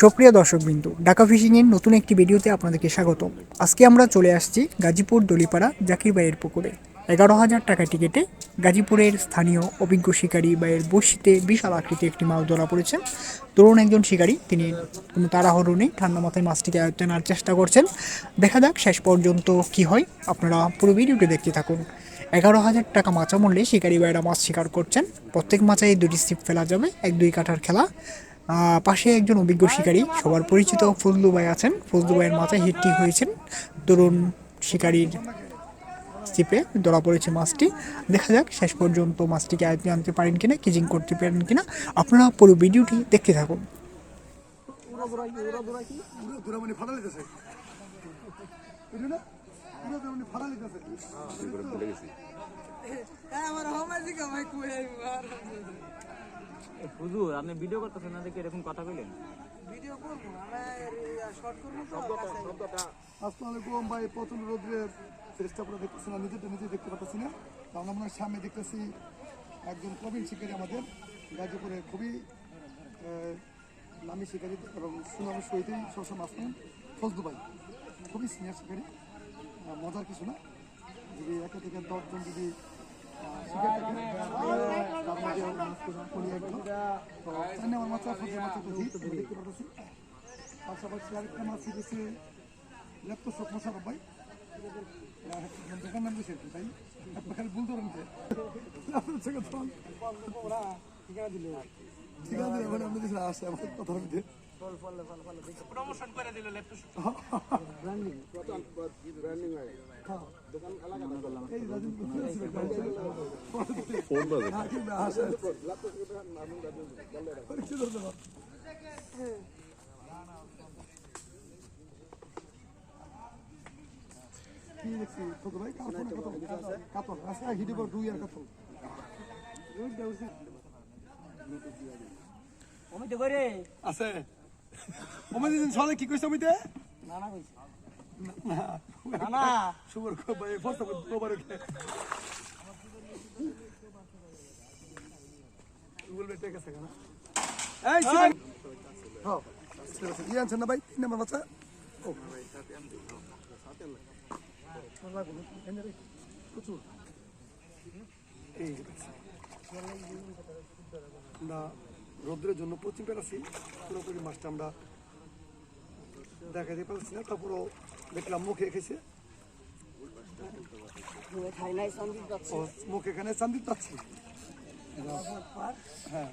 সুপ্রিয় দর্শকবিন্দু, ঢাকা ফিশিংয়ের নতুন একটি ভিডিওতে আপনাদেরকে স্বাগত আজকে আমরা চলে আসছি গাজীপুর দলিপাড়া জাকির ভাইয়ের পুকুরে। এগারো হাজার টাকা টিকিটে গাজীপুরের স্থানীয় অভিজ্ঞ শিকারী ভাইয়ের বসিতে বিশাল আকৃতি একটি মাছ ধরা পড়েছেন তরুণ একজন শিকারী, তিনি কোনো তাড়াহুড়ো নেই, ঠান্ডা মাথায় মাছটিকে আয়ত্তে আনার চেষ্টা করছেন। দেখা যাক শেষ পর্যন্ত কি হয়। আপনারা পুরো ভিডিওটি দেখতে থাকুন। এগারো হাজার টাকা মাচা মূল্যে শিকারী ভাইয়েরা মাছ শিকার করছেন। প্রত্যেক মাচায় দুটি সিপ ফেলা যাবে, এক দুই কাঠার খেলা। পাশে একজন অভিজ্ঞ শিকারী, সবার পরিচিত ফজলু ভাই আছেন। ফজলু ভাইয়ের মাথায় হিটটি হয়েছেন। তরুণ শিকারীর চিপে ধরা পড়েছে মাছটি। দেখা যাক শেষ পর্যন্ত মাছটিকে আয়ত্তে আনতে পারেন কিনা, কিজিং করতে পারেন কিনা। আপনারা পুরো ভিডিওটি দেখতে থাকুন। মানে হুজুর আপনি ভিডিও করতেছেন না দেখে এরকম কথা কইলেন? আসসালামু ভাই প্রচণ্ড রোদ্রে চেষ্টা করে দেখতেছি না নিজেটা নিজে দেখতে না। মনে সামনে দেখতেছি একজন প্রবীণ শিকারী আমাদের গাজীপুরে খুবই নামী শিকারী এবং সুনামের সহিতই সবসময় ফজলু ভাই। খুবই সিনিয়র শিকারী। মজার কিছু না? যদি একে থেকে দশজন যদি আহ, শিকার থাকে তার মধ্যে উনি একজন তো চার নম্বর মাত্রা ফজলু মাত্রা তো হিট আমি দেখতে পাচ্ছি পাশাপাশি আরেকটা মাছ শিখেছে ল্যাপটপ শোক মশারফ ভাই নাম দিয়েছে তাই খালি ভুল ধরেন যে। ল্যাপটপ থেকে তখন ঠিকানা দিলে ঠিকানা দিলে মানে আপনি দিয়েছেন আসে আমার কথার মধ্যে এই রাজীব ফোন বাজে আসে পরীক্ষা ধরতে পার কি দুই আর আমি তো করে আছে। ওমে দিন সলে কি কইছ ওমিতে নানা কইছি। না না। সুবর কো ভাই ফটো কভার কে আছে কেন? এই শিবান হ্যাঁ। ঠিক আছে ইয়ে আনছেন না ভাই? তিন নম্বর বাচ্চা? ও। প্রচুর এই আমরা রৌদ্রের জন্য পশ্চিম পেরাছি পুরোপুরি মাছটা আমরা দেখাতে পারছি না তারপরও দেখলাম মুখে এঁকেছে। মুখ এখানে চান্দি পাচ্ছি হ্যাঁ।